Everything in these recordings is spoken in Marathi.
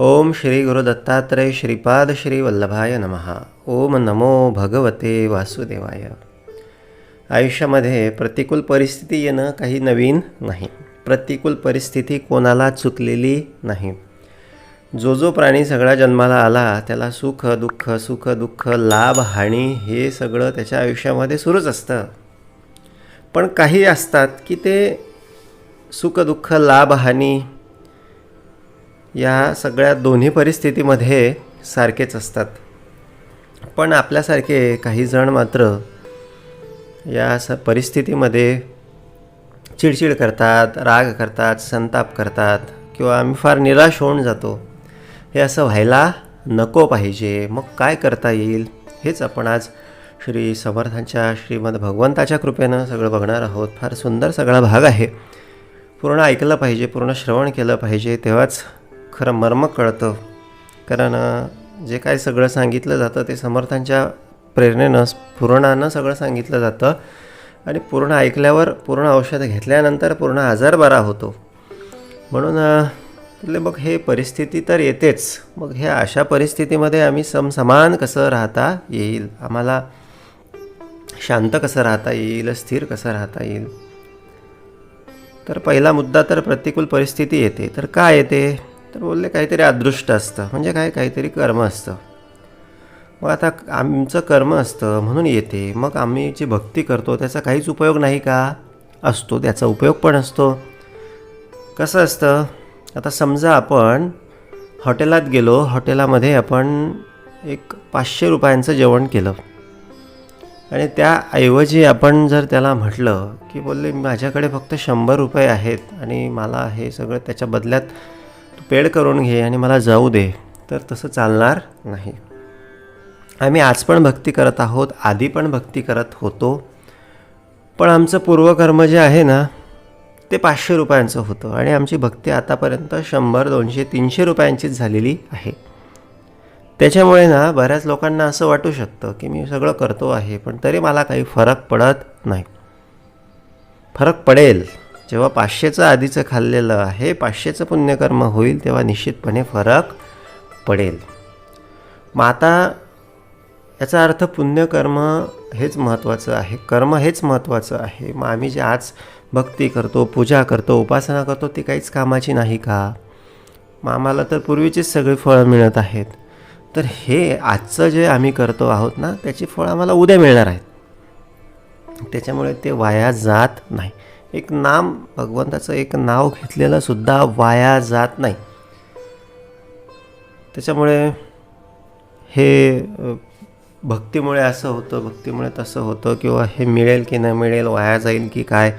ओम श्री गुरु दत्तात्रय श्रीपाद श्री वल्लभाय नमः। ओम नमो भगवते वासुदेवाय। आयुष्यामध्ये प्रतिकूल परिस्थिती येणं काही नवीन नाही. प्रतिकूल परिस्थिती कोणाला चुकलेली नाही. जो जो प्राणी सगळा जन्माला आला त्याला सुख दुःख सुख दुःख लाभ हानी हे सगळं त्याच्या आयुष्यामध्ये सुरूच असतं. पण काही असतात की ते सुख दुःख लाभ हानी या सगळ्या दोन्ही परिस्थितीमध्ये सारखेच असतात. पण आपल्यासारखे काही जण मात्र या स परिस्थितीमध्ये चिडचिड करतात राग करतात संताप करतात किंवा आम्ही फार निराश होऊन जातो. हे असं व्हायला नको पाहिजे. मग काय करता येईल? हेच आपण आज श्री समर्थांच्या श्रीमद भगवंताच्या कृपेनं सगळं बघणार आहोत. फार सुंदर सगळा भाग आहे. पूर्ण ऐकलं पाहिजे पूर्ण श्रवण केलं पाहिजे. तेव्हाच खरं मर्म कळतं. कारण जे काय सगळं सांगितलं जातं ते समर्थांच्या प्रेरणेनं पूर्णानं सगळं सांगितलं जातं. आणि पूर्ण ऐकल्यावर पूर्ण औषध घेतल्यानंतर पूर्ण आजार बरा होतो. म्हणून म्हटलं मग हे परिस्थिती तर येतेच. मग ह्या अशा परिस्थितीमध्ये आम्ही समसमान कसं राहता येईल? आम्हाला शांत कसं राहता येईल? स्थिर कसं राहता येईल? तर पहिला मुद्दा तर प्रतिकूल परिस्थिती येते. तर काय येते? तर बोलले काहीतरी अदृष्ट असतं. म्हणजे काय? काहीतरी कर्म असतं. मग आता आमचं कर्म असतं म्हणून येते. मग आम्ही जी भक्ती करतो त्याचा काहीच उपयोग नाही का? असतो. त्याचा उपयोग पण असतो. कसं असतं? आता समजा आपण हॉटेलात गेलो. हॉटेलामध्ये आपण एक पाचशे रुपयांचं जेवण केलं. आणि त्याऐवजी आपण जर त्याला म्हटलं की बोलले माझ्याकडे फक्त शंभर रुपये आहेत आणि मला हे सगळं त्याच्या बदल्यात पेड करून घे आणि मला जाऊ दे. तर तसं चालणार नाही. आम्ही आज पण भक्ती करत आहोत आधी पण भक्ती करत होतो. पण आमचं पूर्वकर्म जे आहे ना ते पाचशे रुपयांचं होतं आणि आमची भक्ती आतापर्यंत शंभर दोनशे तीनशे रुपयांचीच झालेली आहे. त्याच्यामुळे ना बऱ्याच लोकांना असं वाटू शकतं की मी सगळं करतो आहे पण तरी मला काही फरक पडत नाही. फरक पडेल. जेव्हा पाचशेचं आधीचं खाल्लेलं आहे पाचशेचं पुण्यकर्म होईल तेव्हा निश्चितपणे फरक पडेल. मग आता याचा अर्थ पुण्यकर्म हेच महत्त्वाचं आहे कर्म हेच महत्त्वाचं आहे. मग आम्ही जे आज भक्ती करतो पूजा करतो उपासना करतो ती काहीच कामाची नाही का? मग आम्हाला तर पूर्वीचीच सगळी फळं मिळत आहेत. तर हे आजचं जे आम्ही करतो आहोत ना त्याची फळं आम्हाला उद्या मिळणार आहेत. त्याच्यामुळे ते वाया जात नाही. एक नाम भगवंताचं एक नाव घेतलेलं सुद्धा वाया जात नाही. त्याच्यामुळे हे भक्तीमुळे असं होतं भक्तीमुळे तसं होतं किंवा हे मिळेल की नाही मिळेल वाया जाईल की काय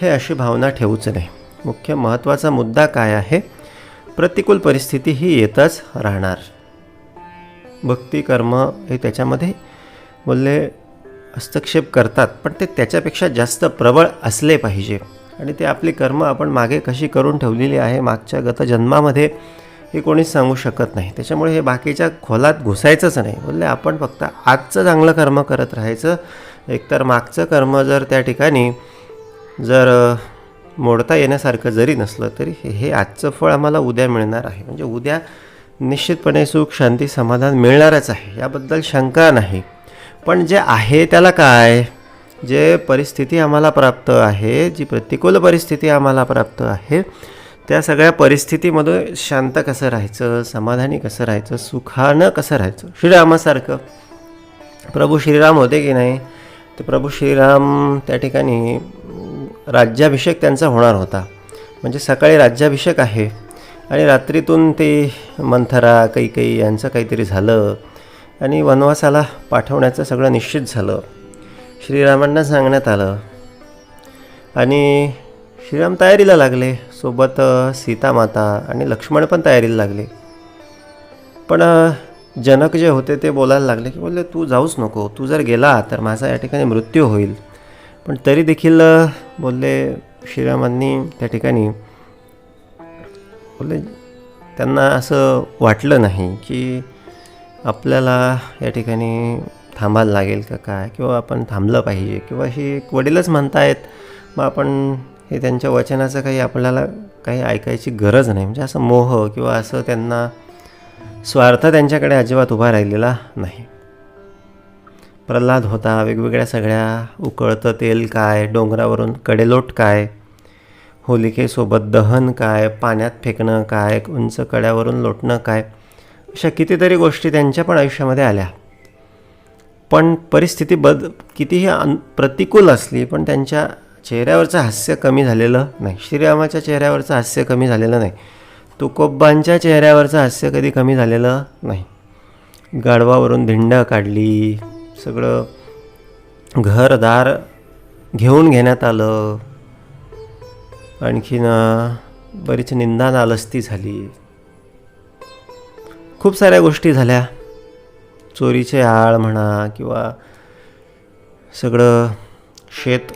हे अशी भावना ठेवूच नाही. मुख्य महत्त्वाचा मुद्दा काय आहे? प्रतिकूल परिस्थिती ही येतच राहणार. भक्ती कर्म हे त्याच्यामध्ये बोलले हस्तक्षेप करतात पण ते त्याच्यापेक्षा जास्त प्रबळ असले पाहिजे. आणि ते आपली कर्म आपण मागे कशी करून ठेवलेली आहे मागच्या गत जन्मामध्ये हे कोणीच सांगू शकत नाही. त्याच्यामुळे हे बाकीच्या खोलात घुसायचंच नाही. बोलले आपण फक्त आजचं चांगलं कर्म करत राहायचं. एकतर मागचं कर्म जर त्या ठिकाणी जर मोडता येण्यासारखं जरी नसलं तरी हे हे आजचं फळ आम्हाला उद्या मिळणार आहे. म्हणजे उद्या निश्चितपणे सुख शांती समाधान मिळणारच आहे. याबद्दल शंका नाही. पण जे आहे त्याला काय? जे परिस्थिती आम्हाला प्राप्त आहे जी प्रतिकूल परिस्थिती आम्हाला प्राप्त आहे त्या सगळ्या परिस्थितीमध्ये शांत कसं राहायचं समाधानी कसं राहायचं सुखानं कसं राहायचं? श्रीरामासारखं. प्रभू श्रीराम होते की नाही? तर प्रभू श्रीराम त्या ठिकाणी राज्याभिषेक त्यांचा होणार होता. म्हणजे सकाळी राज्याभिषेक आहे. आणि रात्रीतून ते मंथरा कैकई यांचं काहीतरी झालं. आणि वनवासाला पाठवण्याचं सगळं निश्चित झालं. श्रीरामांना सांगण्यात आलं. आणि श्रीराम तयारीला लागले. सोबत सीता सीतामाता आणि लक्ष्मण पण तयारीला लागले. पण जनक जे होते ते बोलायला लागले की बोलले तू जाऊच नको. तू जर गेला तर माझा या ठिकाणी मृत्यू होईल. पण तरी देखील बोलले श्रीरामांनी त्या ठिकाणी बोलले त्यांना असं वाटलं नाही की आपल्याला या ठिकाणी थांबायला लागेल का काय? किंवा आपण थांबलं पाहिजे? किंवा हे एक वडीलच म्हणतायत मग आपण हे त्यांच्या वचनाचं काही आपल्याला काही ऐकायची गरज नाही. म्हणजे असं मोह किंवा असं त्यांना स्वार्थ त्यांच्याकडे अजिबात उभा राहिलेला नाही. प्रल्हाद होता वेगवेगळ्या सगळ्या उकळतं तेल काय डोंगरावरून कडेलोट काय होलिकेसोबत दहन काय पाण्यात फेकणं काय उंच कड्यावरून लोटणं काय अशा कितीतरी गोष्टी त्यांच्या पण आयुष्यामध्ये आल्या. पण परिस्थिती बद कितीही अन प्रतिकूल असली पण त्यांच्या चेहऱ्यावरचं हास्य कमी झालेलं नाही. श्रीरामाच्या चेहऱ्यावरचं हास्य कमी झालेलं नाही. तुकोब्बांच्या चेहऱ्यावरचं हास्य कधी कमी झालेलं नाही. गाढवावरून धिंड काढली सगळं घरदार घेऊन घेण्यात आलं. आणखीन बरीच निंदा नालस्ती झाली. खूप साऱ्या गोष्टी झाल्या. चोरीचे आळ म्हणा किंवा सगळं शेत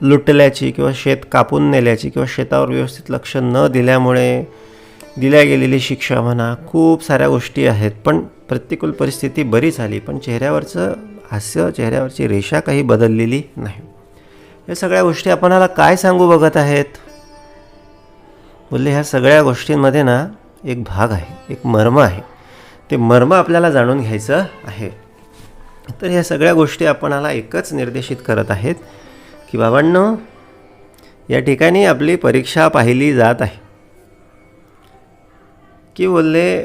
लुटल्याची किंवा शेत कापून नेल्याची किंवा शेतावर व्यवस्थित लक्ष न दिल्यामुळे दिल्या गेलेली शिक्षा म्हणा खूप साऱ्या गोष्टी आहेत. पण प्रतिकूल परिस्थिती बरी झाली पण चेहऱ्यावरचं हास्य चेहऱ्यावरची रेषा काही बदललेली नाही. या सगळ्या गोष्टी आपणाला काय सांगू बघत आहेत? बोलले ह्या सगळ्या गोष्टींमध्ये ना एक भाग आहे एक मर्म आहे. ते मर्म आपल्याला जाणून घ्यायचं आहे. तर ह्या सगळ्या गोष्टी आपणाला एकच निर्देशित करत आहेत की बाबांनो या ठिकाणी आपली परीक्षा पाहिली जात आहे. की बोलले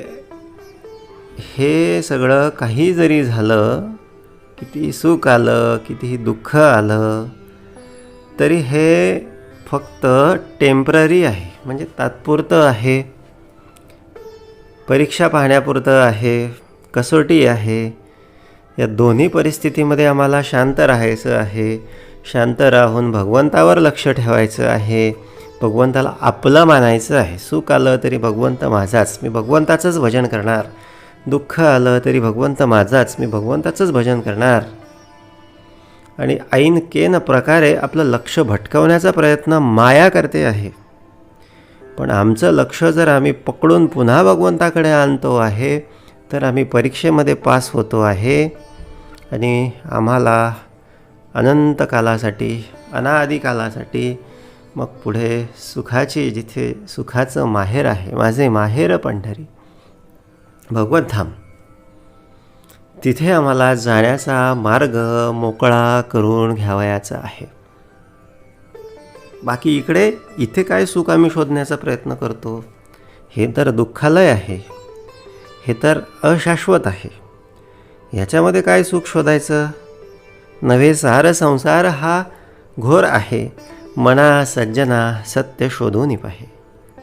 हे सगळं काही जरी झालं किती सुख आलं कितीही दुःख आलं तरी हे फक्त टेंपररी आहे. म्हणजे तात्पुरतं आहे. परीक्षा पाहण्यापुरतं आहे कसोटी आहे. या दोन्ही परिस्थितीमध्ये आम्हाला शांत राहायचं आहे. शांत राहून भगवंतावर लक्ष ठेवायचं आहे. भगवंताला आपलं मानायचं आहे. सुख आलं तरी भगवंत माझाच. मी भगवंताचंच भजन करणार. दुःख आलं तरी भगवंत माझाच. मी भगवंताचंच भजन करणार. आणि ऐन केन प्रकारे आपलं लक्ष भटकवण्याचा प्रयत्न माया करते आहे. पण आमचं लक्ष जर आम्ही पकडून पुन्हा भगवंताकडे आणतो आहे तर आम्ही परीक्षेमध्ये पास होतो आहे. आणि आम्हाला अनंत कालासाठी अनादी कालासाठी मग पुढे सुखाची जिथे सुखाचं माहेर आहे माझे माहेर पंढरी. भगवत धाम. तिथे आम्हाला जाण्याचा मार्ग मोकळा करून घ्यावयाचा आहे. बाकी इकडे इथे काय सुख आम्ही शोधण्याचा प्रयत्न करतो? हे तर दुःखालय आहे. हे तर अशाश्वत आहे. याच्यामध्ये काय सुख शोधायचं? नव्हे सार संसार हा घोर आहे. मना सज्जना सत्य शोधून पाहे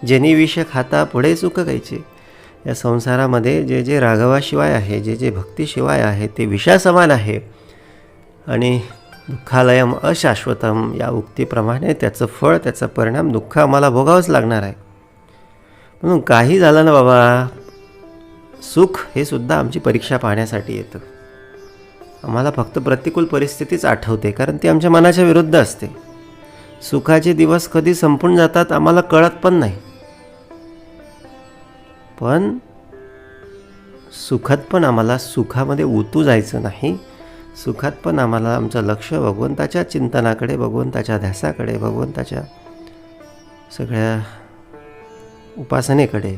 जेनी विष खाता पुढे सुख गायचे. या संसारामध्ये जे जे राघवाशिवाय आहे जे जे भक्तीशिवाय आहे ते विषासमान आहे. आणि दुःखालयम अशाश्वतम या उक्तीप्रमाणे त्याचं फळ त्याचा परिणाम दुःख आम्हाला भोगावंच लागणार आहे. म्हणून काही झालं ना बाबा. सुख हे सुद्धा आमची परीक्षा पाहण्यासाठी येतं. आम्हाला फक्त प्रतिकूल परिस्थितीच आठवते कारण ती आमच्या मनाच्या विरुद्ध असते. सुखाचे दिवस कधी संपून जातात आम्हाला कळत पण नाही. पण सुखात पण आम्हाला सुखामध्ये उतू जायचं नाही सुखात पण आम्हाला आमचं लक्ष भगवंताच्या चिंतनाकडे भगवंताच्या ध्यासाकडे भगवंताच्या सगळ्या उपासनेकडे.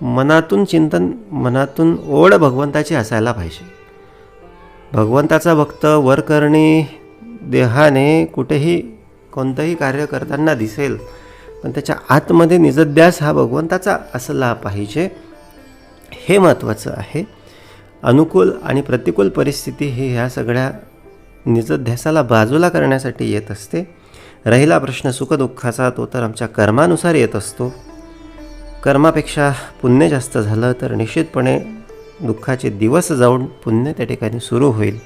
मनातून चिंतन मनातून ओढ भगवंताची असायला पाहिजे. भगवंताचा भक्त वरकरणी देहाने कुठेही कोणतंही कार्य करताना दिसेल पण त्याच्या आतमध्ये निजद्यास हा भगवंताचा असला पाहिजे. हे महत्त्वाचं आहे. अनुकूल आणि प्रतिकूल परिस्थिती ही ह्या सगळ्या निजध्यासाला बाजूला करण्यासाठी येत असते. राहिला प्रश्न सुखदुःखाचा तो तर आमच्या कर्मानुसार येत असतो. कर्मापेक्षा पुण्य जास्त झालं तर निश्चितपणे दुःखाचे दिवस जाऊन पुण्य त्या ठिकाणी सुरू होईल.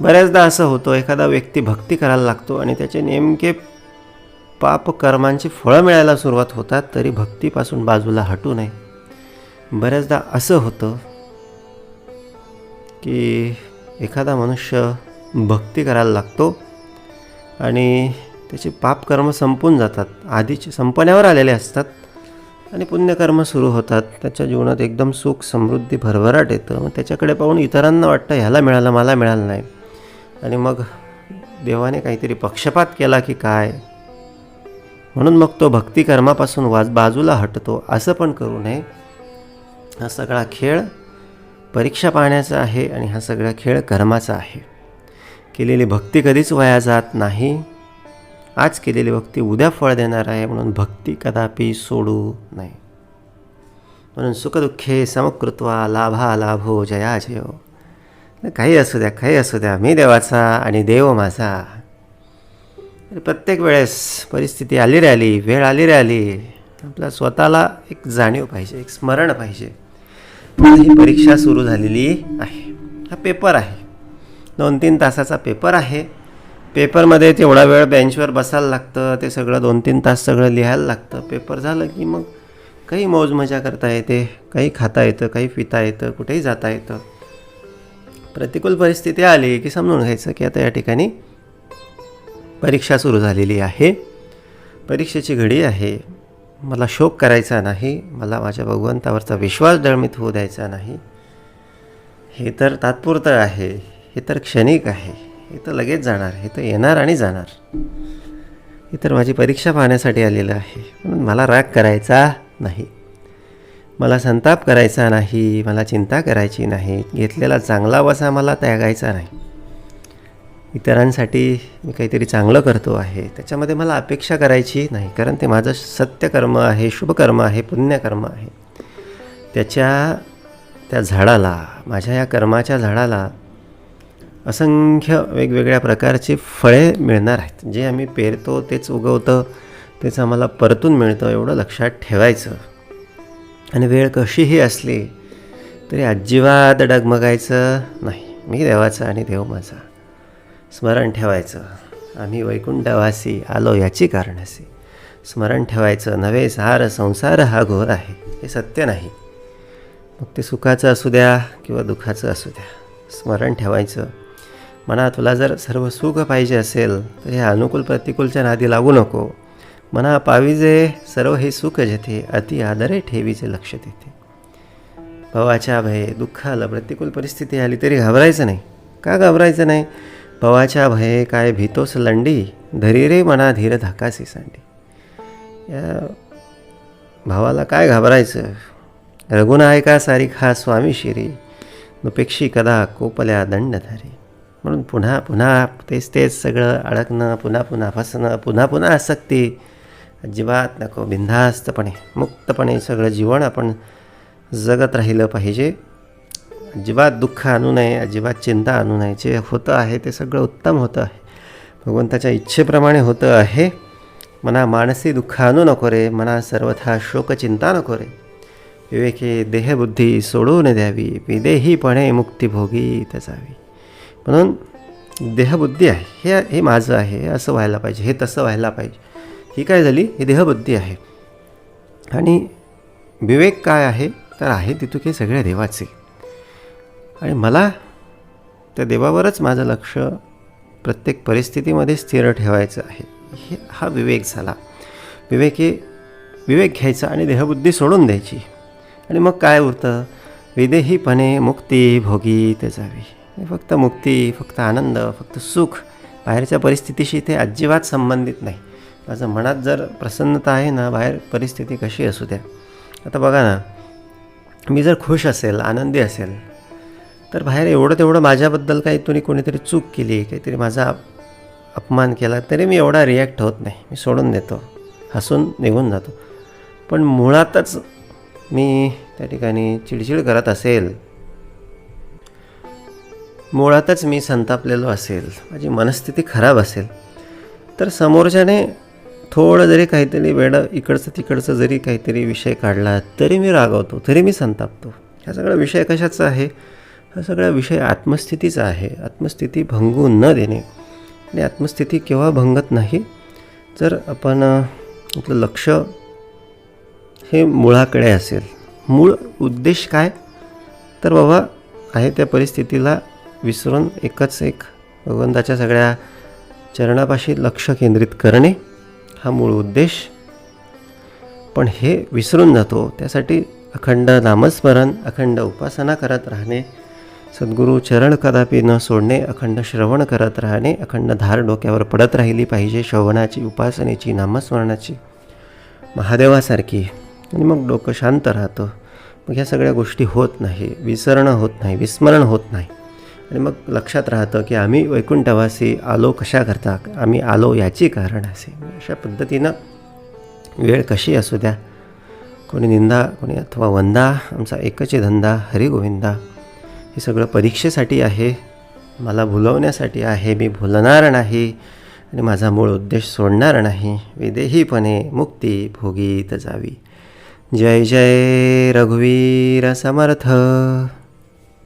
बऱ्याचदा असं होतं एखादा व्यक्ती भक्ती करायला लागतो आणि त्याचे नेमके पाप कर्मांची फळं मिळायला सुरुवात होतात तरी भक्तीपासून बाजूला हटू नये. बऱ्याचदा असं होतं की एखादा मनुष्य भक्ती करायला लागतो आणि त्याचे पापकर्म संपून जातात आधीचे संपण्यावर आलेले असतात आणि पुण्यकर्म सुरू होतात. त्याच्या जीवनात एकदम सुख समृद्धी भरभराट येतं. मग त्याच्याकडे पाहून इतरांना वाटतं ह्याला मिळालं मला मिळालं नाही. आणि मग देवाने काहीतरी पक्षपात केला की काय? म्हणून मग तो भक्तिकर्मापासून वाज बाजूला हटतो. असं पण करू नये. हा सगळा खेळ परीक्षा पाहण्याचा आहे आणि हा सगळा खेळ कर्माचा आहे. केलेली भक्ती कधीच वाया जात नाही. आज केलेली भक्ती उद्या फळ देणार आहे म्हणून भक्ती कदापि सोडू नये. म्हणून सुखदुःखे समकृत्वा लाभा लाभो जया जयो. काही असू द्या काही असू द्या मी देवाचा आणि देव माझा. तर प्रत्येक वेळेस परिस्थिती आली राहिली वेळ आली राहिली आपल्या स्वतःला एक जाणीव पाहिजे एक स्मरण पाहिजे. माझी परीक्षा सुरू झालेली आहे. हा पेपर आहे. दोन तीन तासाचा पेपर आहे. पेपरमध्ये तेवढा वेळ बेंचवर बसायला लागतं. ते सगळं दोन तीन तास सगळं लिहायला लागतं. पेपर झालं की मग काही मौज मजा करता येते. काही खाता येतं काही पिता येतं कुठेही जाता येतं. प्रतिकूल परिस्थिती आली की समजून घ्यायचं की आता या ठिकाणी परीक्षा सुरू झालेली आहे. परीक्षेची घडी आहे. मला शोक करायचा नाही मला माझ्या भगवंतावरचा विश्वास दळमित होऊ द्यायचा नाही. हे तर तात्पुरतं आहे हे तर क्षणिक आहे हे तर लगेच जाणार हे तर येणार आणि जाणार. हे तर माझी परीक्षा पाहण्यासाठी आलेलं आहे म्हणून मला राग करायचा नाही. मला संताप करायचा नाही मला चिंता करायची नाही घेतलेला चांगला वसा मला त्यागायचा नाही. इतरांसाठी मी काहीतरी चांगलं करतो आहे. त्याच्यामध्ये मला अपेक्षा करायची नाही कारण ते माझं सत्यकर्म आहे शुभकर्म आहे पुण्यकर्म आहे. त्याच्या त्या झाडाला माझ्या या कर्माच्या झाडाला असंख्य वेगवेगळ्या प्रकारची फळे मिळणार आहेत. जे आम्ही पेरतो तेच उगवतं तेच आम्हाला परतून मिळतं एवढं लक्षात ठेवायचं. आणि वेळ कशीही असली तरी अजिबात डगमगायचं नाही. मी देवाचा आणि देव माझा. स्मरण ठेवायचं. आम्ही वैकुंठवासी आलो याची कारण असे स्मरण ठेवायचं नव्हे सार संसार हा घोर आहे हे सत्य नाही. मग ते सुखाचं असू द्या किंवा दुःखाचं असू द्या. स्मरण ठेवायचं. मना तुला जर सर्व सुख पाहिजे असेल तर हे अनुकूल प्रतिकूलच्या नादी लागू नको. मना पाविजे सर्व हे सुख जेथे अति आदरे ठेवीचे लक्ष देते भवाच्या भये दुःख आलं प्रतिकूल परिस्थिती आली तरी घाबरायचं नाही. का घाबरायचं नाही? पवाच्या भये काय भीतोस लंडी? धरी रे मना धीर धाकासी सांडी. या भावाला काय घाबरायचं? रघुनायका सारिखा स्वामी शिरी. नुपेक्षी कदा कोपल्या दंडधारी म्हणून पुन्हा पुन्हा तेच तेच सगळं अडकणं पुन्हा पुन्हा फसणं पुन्हा पुन्हा आसक्ती. अजिबात नको बिंधास्तपणे मुक्तपणे सगळं जीवन आपण जगत राहिलं पाहिजे. अजिबात दुःख आणू नये अजिबात चिंता आणू नये. जे होतं आहे ते सगळं उत्तम होतं आहे. भगवंताच्या इच्छेप्रमाणे होतं आहे. मना मानसी दुःख आणू नको रे मना सर्वथा शोकचिंता नको रे. विवेके देहबुद्धी सोडून द्यावी विदेहीपणे मुक्तिभोगी जावी म्हणून देहबुद्धी आहे. हे हे माझं आहे असं व्हायला पाहिजे हे तसं व्हायला पाहिजे. ही काय झाली? ही देहबुद्धी आहे. आणि विवेक काय आहे? तर आहे तितुके सगळ्या देवाचे. आणि मला त्या देवावरच माझं लक्ष प्रत्येक परिस्थितीमध्ये स्थिर ठेवायचं आहे. हे हा विवेक झाला. विवेक हे विवेक घ्यायचा आणि देहबुद्धी सोडून द्यायची. आणि मग काय उरतं? विदेहीपणे मुक्ती भोगी ते जावी. फक्त मुक्ती फक्त आनंद फक्त सुख बाहेरच्या परिस्थितीशी ते अजिबात संबंधित नाही. माझं मनात जर प्रसन्नता आहे ना बाहेर परिस्थिती कशी असू द्या. आता बघा ना मी जर खुश असेल आनंदी असेल तर बाहेर एवढं तेवढं माझ्याबद्दल काही तुम्ही कोणीतरी चूक केली काहीतरी माझा अपमान केला तरी मी एवढा रिॲक्ट होत नाही. मी सोडून देतो. हसून निघून जातो. पण मुळातच मी त्या ठिकाणी चिडचिड करत असेल मुळातच मी संतापलेलो असेल माझी मनस्थिती खराब असेल तर समोरच्याने थोडं जरी काहीतरी वेळ इकडचं तिकडचं जरी काहीतरी विषय काढला तरी मी रागवतो तरी मी संतापतो. हा सगळा विषय कशाचा आहे? हा सगळा विषय आत्मस्थितीचा आहे. आत्मस्थिती भंगू न देणे. आणि आत्मस्थिती केव्हा भंगत नाही? जर आपण आपलं लक्ष हे मुळाकडे असेल. मूळ उद्देश काय? तर बाबा आहे त्या परिस्थितीला विसरून एकच एक भगवंताच्या सगळ्या चरणापाशी लक्ष केंद्रित करणे हा मूळ उद्देश. पण हे विसरून जातो त्यासाठी अखंड नामस्मरण अखंड उपासना करत राहणे सद्गुरू चरण कदापि न सोडणे अखंड श्रवण करत राहणे अखंड धार डोक्यावर पडत राहिली पाहिजे श्रवणाची उपासनेची नामस्मरणाची. महादेवासारखी. आणि मग डोकं शांत राहतं. मग ह्या सगळ्या गोष्टी होत नाही विसरणं होत नाही विस्मरण होत नाही. आणि मग लक्षात राहतं की आम्ही वैकुंठवासी आलो कशा करता आम्ही आलो याची कारण असे. अशा पद्धतीनं वेळ कशी असू द्या? कोणी निंदा कोणी अथवा वंदा आमचा एकच धंदा हरिगोविंदा. हे सगळं परीक्षेसाठी आहे मला भुलवण्यासाठी आहे मी भुलणार नाही आणि माझा मूळ उद्देश सोडणार नाही. विदेहीपणे मुक्ती भोगीत जावी. जय जय रघुवीर समर्थ!